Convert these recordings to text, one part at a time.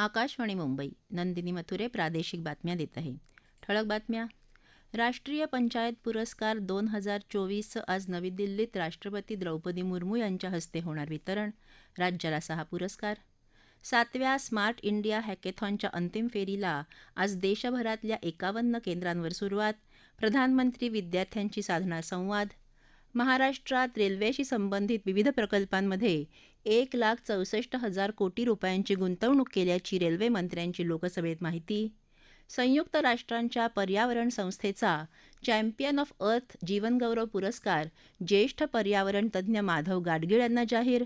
आकाशवाणी मुंबई नंदिनी मथुरे प्रादेशिक बातम्या देत आहे. ठळक बातम्या. राष्ट्रीय पंचायत पुरस्कार दोन हजार चोवीसचं आज नवी दिल्लीत राष्ट्रपती द्रौपदी मुर्मू यांच्या हस्ते होणार वितरण. राज्याला सहा पुरस्कार. सातव्या स्मार्ट इंडिया हॅकेथॉनच्या अंतिम फेरीला आज देशभरातल्या एकावन्न केंद्रांवर सुरुवात. प्रधानमंत्री विद्यार्थ्यांची साधना संवाद. महाराष्ट्रात रेल्वेशी संबंधित विविध प्रकल्पांमध्ये एक लाख चौसष्ट हजार कोटी रुपयांची गुंतवणूक केल्याची रेल्वे मंत्र्यांची लोकसभेत माहिती. संयुक्त राष्ट्रांच्या पर्यावरण संस्थेचा चॅम्पियन ऑफ अर्थ जीवनगौरव पुरस्कार ज्येष्ठ पर्यावरण तज्ज्ञ माधव गाडगीळ यांना जाहीर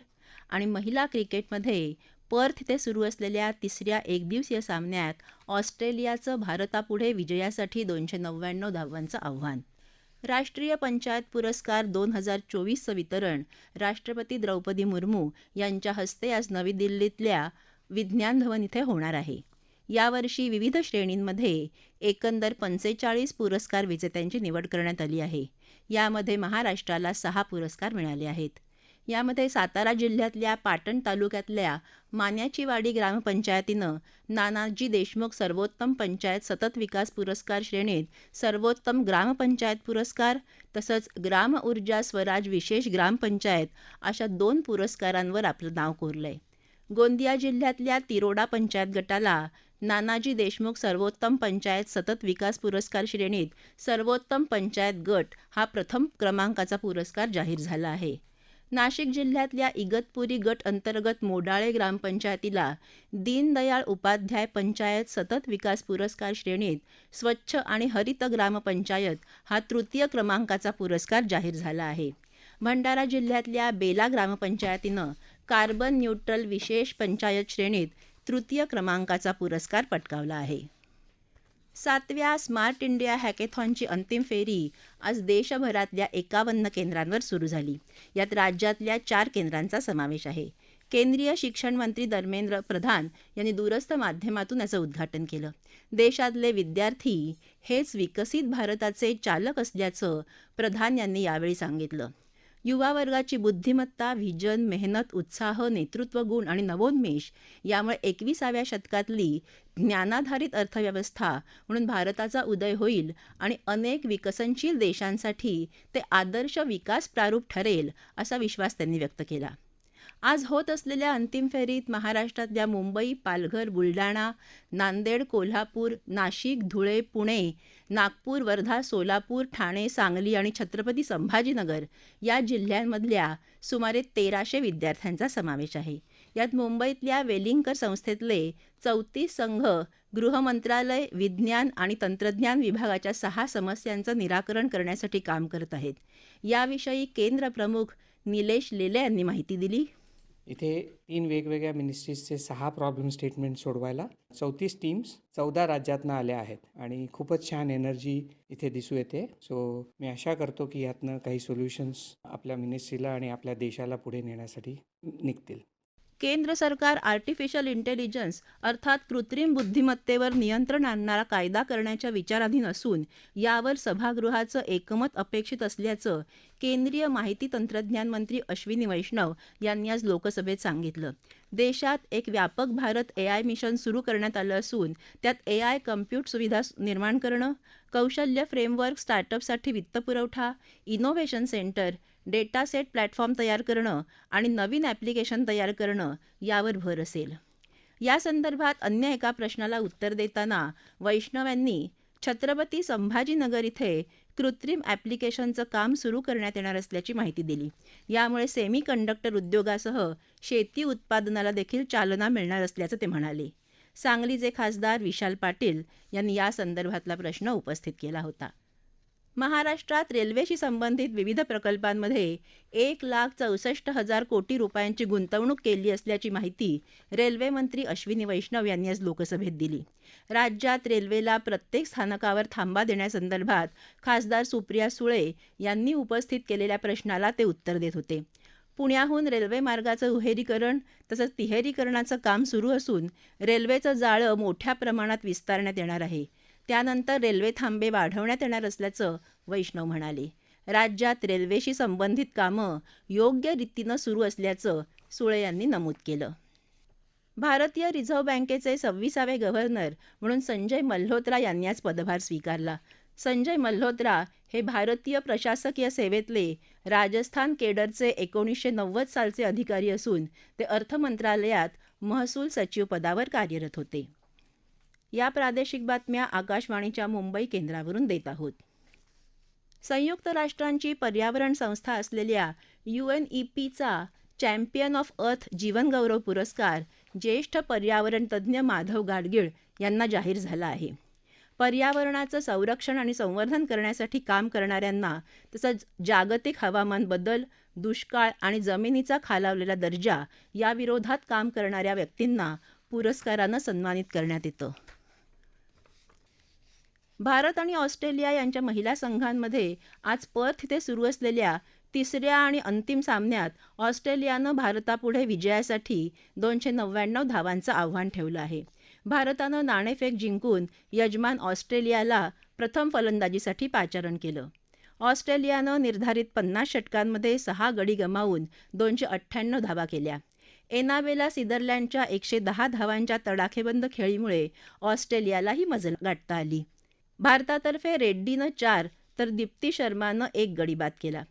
आणि महिला क्रिकेटमध्ये पर्थ इथे सुरू असलेल्या तिसऱ्या एकदिवसीय सामन्यात ऑस्ट्रेलियाचं भारतापुढे विजयासाठी दोनशे नव्याण्णव धावांचं आव्हान. राष्ट्रीय पंचायत पुरस्कार दोन हजार चोवीसचं वितरण. राष्ट्रपती द्रौपदी मुर्मू यांच्या हस्ते आज नवी दिल्लीतल्या विज्ञान भवन इथे होणार आहे. यावर्षी विविध श्रेणींमध्ये एकंदर पंचेचाळीस पुरस्कार विजेत्यांची निवड करण्यात आली आहे. यामध्ये महाराष्ट्राला सहा पुरस्कार मिळाले आहेत. यामध्ये सातारा जिल्ह्यातल्या पाटण तालुक्यातल्या मान्याचीवाडी ग्रामपंचायतीनं नानाजी देशमुख सर्वोत्तम पंचायत सतत विकास पुरस्कार श्रेणीत सर्वोत्तम ग्रामपंचायत पुरस्कार तसंच ग्राम ऊर्जा स्वराज विशेष ग्रामपंचायत अशा दोन पुरस्कारांवर आपलं नाव कोरलंय. गोंदिया जिल्ह्यातल्या तिरोडा पंचायत गटाला नानाजी देशमुख सर्वोत्तम पंचायत सतत विकास पुरस्कार श्रेणीत सर्वोत्तम पंचायत गट हा प्रथम क्रमांकाचा पुरस्कार जाहीर झाला आहे. नाशिक जिल्ह्यातल्या इगतपुरी गट अंतर्गत मोडाळे ग्रामपंचायतीला दीनदयाळ उपाध्याय पंचायत सतत विकास पुरस्कार श्रेणीत स्वच्छ आणि हरित ग्रामपंचायत हा तृतीय क्रमांकाचा पुरस्कार जाहीर झाला आहे. भंडारा जिल्ह्यातल्या बेला ग्रामपंचायतीनं कार्बन न्यूट्रल विशेष पंचायत श्रेणीत तृतीय क्रमांकाचा पुरस्कार पटकावला आहे. सातव्या स्मार्ट इंडिया हॅकेथॉनची अंतिम फेरी आज देशभरातल्या एकावन्न केंद्रांवर सुरू झाली. यात राज्यातल्या चार केंद्रांचा समावेश आहे. केंद्रीय शिक्षण मंत्री धर्मेंद्र प्रधान यांनी दूरस्थ माध्यमातून याचं उद्घाटन केलं. देशातले विद्यार्थी हेच विकसित भारताचे चालक असल्याचं प्रधान यांनी यावेळी सांगितलं. युवा वर्गाची बुद्धिमत्ता व्हिजन मेहनत उत्साह नेतृत्व गुण आणि नवोन्मेष यामुळे एकविसाव्या शतकातली ज्ञानाधारित अर्थव्यवस्था म्हणून भारताचा उदय होईल आणि अनेक विकसनशील देशांसाठी ते आदर्श विकास प्रारूप ठरेल असा विश्वास त्यांनी व्यक्त केला. आज होत असलेल्या अंतिम फेरीत महाराष्ट्रातल्या मुंबई पालघर बुलढाणा नांदेड कोल्हापूर नाशिक धुळे पुणे नागपूर वर्धा सोलापूर ठाणे सांगली आणि छत्रपती संभाजीनगर या जिल्ह्यांमधल्या सुमारे तेराशे विद्यार्थ्यांचा समावेश आहे. यात मुंबईतल्या वेलिंगकर संस्थेतले चौतीस संघ गृहमंत्रालय विज्ञान आणि तंत्रज्ञान विभागाच्या सहा समस्यांचं निराकरण करण्यासाठी काम करत आहेत. याविषयी केंद्र प्रमुख निलेश लेले यांनी माहिती दिली. इथे तीन वेगवेगळ्या मिनिस्ट्रीजचे सहा प्रॉब्लेम स्टेटमेंट सोडवायला चौतीस टीम्स चौदा राज्यातनं आल्या आहेत आणि खूपच छान एनर्जी इथे दिसू येते. सो मी आशा करतो की यातनं काही सोल्युशन्स आपल्या मिनिस्ट्रीला आणि आपल्या देशाला पुढे नेण्यासाठी निघतील. केंद्र सरकार आर्टिफिशियल इंटेलिजन्स अर्थात कृत्रिम बुद्धिमत्तेवर नियंत्रण आणणारा कायदा करण्याच्या विचाराधीन असून यावर सभागृहाचं एकमत अपेक्षित असल्याचं केंद्रीय माहिती तंत्रज्ञान मंत्री अश्विनी वैष्णव यांनी आज लोकसभेत सांगितलं. देशात एक व्यापक भारत ए आय मिशन सुरू करण्यात आलं असून त्यात ए आय कम्प्यूट सुविधा निर्माण करणं कौशल्य फ्रेमवर्क स्टार्टअपसाठी वित्तपुरवठा innovation centre data set platform तयार करणं आणि नवीन ॲप्लिकेशन तयार करणं यावर भर असेल. या संदर्भात अन्य एका प्रश्नाला उत्तर देताना वैष्णव यांनी छत्रपती संभाजीनगर इथे कृत्रिम ॲप्लिकेशनचं काम सुरू करण्यात येणार असल्याची माहिती दिली. यामुळे सेमी कंडक्टर उद्योगासह शेती उत्पादनाला देखील चालना मिळणार असल्याचं ते म्हणाले. सांगलीचे खासदार विशाल पाटील यांनी या संदर्भातला प्रश्न उपस्थित केला होता. महाराष्ट्रात रेल्वेशी संबंधित विविध प्रकल्पांमध्ये एक लाख चौसष्ट हजार कोटी रुपयांची गुंतवणूक केली असल्याची माहिती रेल्वे मंत्री अश्विनी वैष्णव यांनी आज लोकसभेत दिली. राज्यात रेल्वेला प्रत्येक स्थानकावर थांबा देण्यासंदर्भात खासदार सुप्रिया सुळे यांनी उपस्थित केलेल्या प्रश्नाला ते उत्तर देत होते. पुण्याहून रेल्वे मार्गाचं दुहेरीकरण तसंच तिहेरीकरणाचं काम सुरू असून रेल्वेचं जाळं मोठ्या प्रमाणात विस्तारण्यात येणार आहे. त्यानंतर रेल्वे थांबे वाढवण्यात येणार असल्याचं वैष्णव म्हणाले. राज्यात रेल्वेशी संबंधित कामं योग्य रीतीनं सुरू असल्याचं सुळे यांनी नमूद केलं. भारतीय रिझर्व्ह बँकेचे सव्वीसावे गव्हर्नर म्हणून संजय मल्होत्रा यांनी आज पदभार स्वीकारला. संजय मल्होत्रा हे भारतीय प्रशासकीय सेवेतले राजस्थान केडरचे एकोणीसशे नव्वद सालचे अधिकारी असून ते अर्थ मंत्रालयात महसूल सचिव पदावर कार्यरत होते. या प्रादेशिक बातम्या आकाशवाणीच्या मुंबई केंद्रावरून देत आहोत. संयुक्त राष्ट्रांची पर्यावरण संस्था असलेल्या यू एन ई पीचा चॅम्पियन ऑफ अर्थ जीवनगौरव पुरस्कार ज्येष्ठ पर्यावरण तज्ज्ञ माधव गाडगीळ यांना जाहीर झाला आहे. पर्यावरणाचं संरक्षण आणि संवर्धन करण्यासाठी काम करणाऱ्यांना तसंच जागतिक हवामान बदल दुष्काळ आणि जमिनीचा खालावलेला दर्जा याविरोधात काम करणाऱ्या व्यक्तींना पुरस्कारानं सन्मानित करण्यात येतं. भारत आणि ऑस्ट्रेलिया यांच्या महिला संघांमध्ये आज पर्थ इथे सुरू असलेल्या तिसऱ्या आणि अंतिम सामन्यात ऑस्ट्रेलियानं भारतापुढे विजयासाठी दोनशे नव्याण्णव धावांचं आव्हान ठेवलं आहे. भारतानं नाणेफेक जिंकून यजमान ऑस्ट्रेलियाला प्रथम फलंदाजीसाठी पाचारण केलं. ऑस्ट्रेलियानं निर्धारित पन्नास षटकांमध्ये सहा गडी गमावून दोनशे अठ्ठ्याण्णव धावा केल्या. एनाबेला सिदरलँडच्या एकशे दहा धावांच्या तडाखेबंद खेळीमुळे ऑस्ट्रेलियालाही मजल गाठता आली. भारतातर्फे रेड्डीनं चार तर दीप्ती शर्मानं एक गडी बाद केला.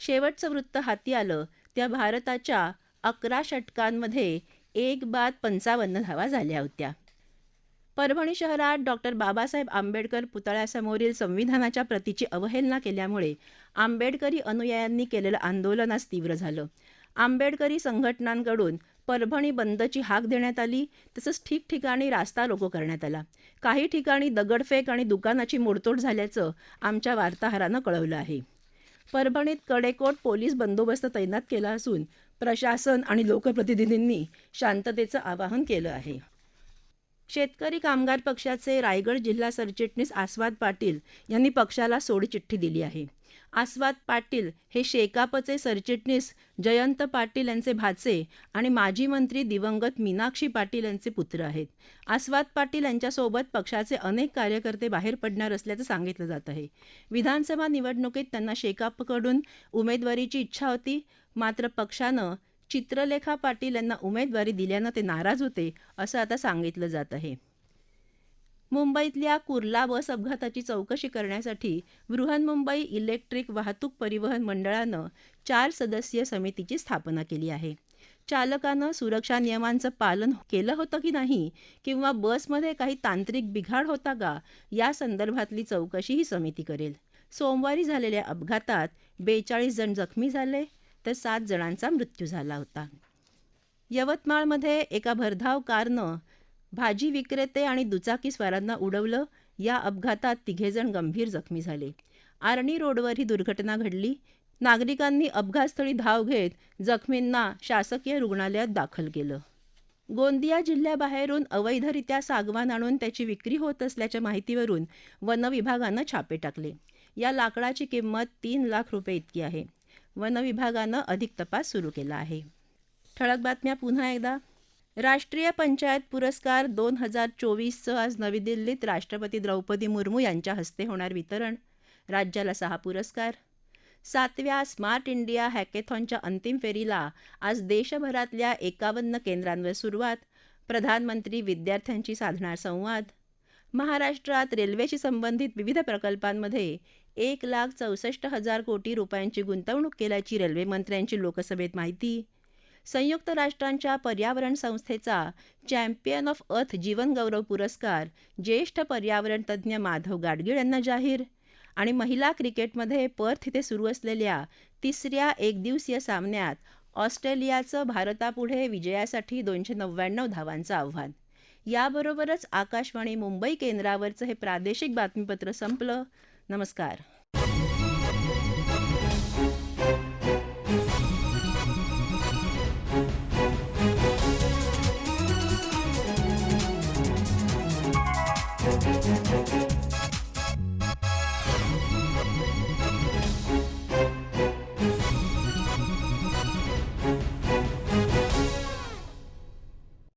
शेवटचं वृत्त हाती आलं त्या भारताच्या अकरा षटकांमध्ये एक बाद पंचावन्न धावा झाल्या होत्या. परभणी शहरात डॉक्टर बाबासाहेब आंबेडकर पुतळ्यासमोरील संविधानाच्या प्रतीची अवहेलना केल्यामुळे आंबेडकरी अनुयायांनी केलेलं आंदोलन आज तीव्र झालं. आंबेडकरी संघटनांकडून परभणी बंदची हाक देण्यात आली. तसंच ठिकठिकाणी रास्ता रोको करण्यात आला. काही ठिकाणी दगडफेक आणि दुकानाची मोडतोड झाल्याचं आमच्या वार्ताहरानं कळवलं आहे. परभणीत कडेकोट पोलीस बंदोबस्त तैनात केला असून प्रशासन आणि लोकप्रतिनिधींनी शांततेचं आवाहन केलं आहे. शेतकरी कामगार पक्षाचे रायगड जिल्हा सरचिटणीस आस्वाद पाटील यांनी पक्षाला सोडचिठ्ठी दिली आहे. आस्वाद पाटील हे शेकापचे सरचिटणीस जयंत पाटील यांचे भाचे आणि माजी मंत्री दिवंगत मीनाक्षी पाटील यांचे पुत्र आहेत. आस्वाद पाटील यांच्यासोबत पक्षाचे अनेक कार्यकर्ते बाहेर पडणार असल्याचं सांगितलं जात आहे. विधानसभा निवडणुकीत त्यांना शेकापकडून उमेदवारीची इच्छा होती. मात्र पक्षानं चित्रलेखा पाटील यांना उमेदवारी दिल्यानं ते नाराज होते असं आता सांगितलं जात आहे. मुंबईतल्या कुर्ला बस अपघाताची चौकशी करण्यासाठी बृहन्मुंबई इलेक्ट्रिक वाहतूक परिवहन मंडळानं चार सदस्यीय समितीची स्थापना केली आहे. चालकानं सुरक्षा नियमांचं पालन केलं होतं की नाही किंवा बसमध्ये काही तांत्रिक बिघाड होता का या संदर्भातली चौकशी ही समिती करेल. सोमवारी झालेल्या अपघातात बेचाळीस जण जखमी झाले तर सात जणांचा मृत्यू झाला होता. यवतमाळमध्ये एका भरधाव कारनं भाजी विक्रेते आणि दुचाकी स्वारांना उडवलं या अपघातात तिघेजण गंभीर जखमी झाले. आर्णी रोडवर ही दुर्घटना घडली. नागरिकांनी अपघातस्थळी धाव घेत जखमींना शासकीय रुग्णालयात दाखल केलं. गोंदिया जिल्ह्याबाहेरून अवैधरित्या सागवान आणून त्याची विक्री होत असल्याच्या माहितीवरून वनविभागानं छापे टाकले. या लाकडाची किंमत तीन लाख रुपये इतकी आहे. वनविभागानं अधिक तपास सुरू केला आहे. ठळक बातम्या पुन्हा एकदा. राष्ट्रीय पंचायत पुरस्कार दोन हजार चोवीसचं आज नवी दिल्लीत राष्ट्रपती द्रौपदी मुर्मू यांच्या हस्ते होणार वितरण. राज्याला सहा पुरस्कार. सातव्या स्मार्ट इंडिया हॅकेथॉनच्या अंतिम फेरीला आज देशभरातल्या एकावन्न केंद्रांवर सुरुवात. प्रधानमंत्री विद्यार्थ्यांची साधणार संवाद. महाराष्ट्रात रेल्वेशी संबंधित विविध प्रकल्पांमध्ये एक लाख चौसष्ट हजार कोटी रुपयांची गुंतवणूक केल्याची रेल्वेमंत्र्यांची लोकसभेत माहिती. संयुक्त राष्ट्रांच्या पर्यावरण संस्थेचा चॅम्पियन ऑफ अर्थ जीवनगौरव पुरस्कार ज्येष्ठ पर्यावरण तज्ज्ञ माधव गाडगीळ यांना जाहीर. आणि महिला क्रिकेटमध्ये पर्थ इथे सुरू असलेल्या तिसऱ्या एकदिवसीय सामन्यात ऑस्ट्रेलियाचं भारतापुढे विजयासाठी दोनशे नव्याण्णव धावांचं आव्हान. याबरोबरच आकाशवाणी मुंबई केंद्रावरचं हे प्रादेशिक बातमीपत्र संपलं. नमस्कार.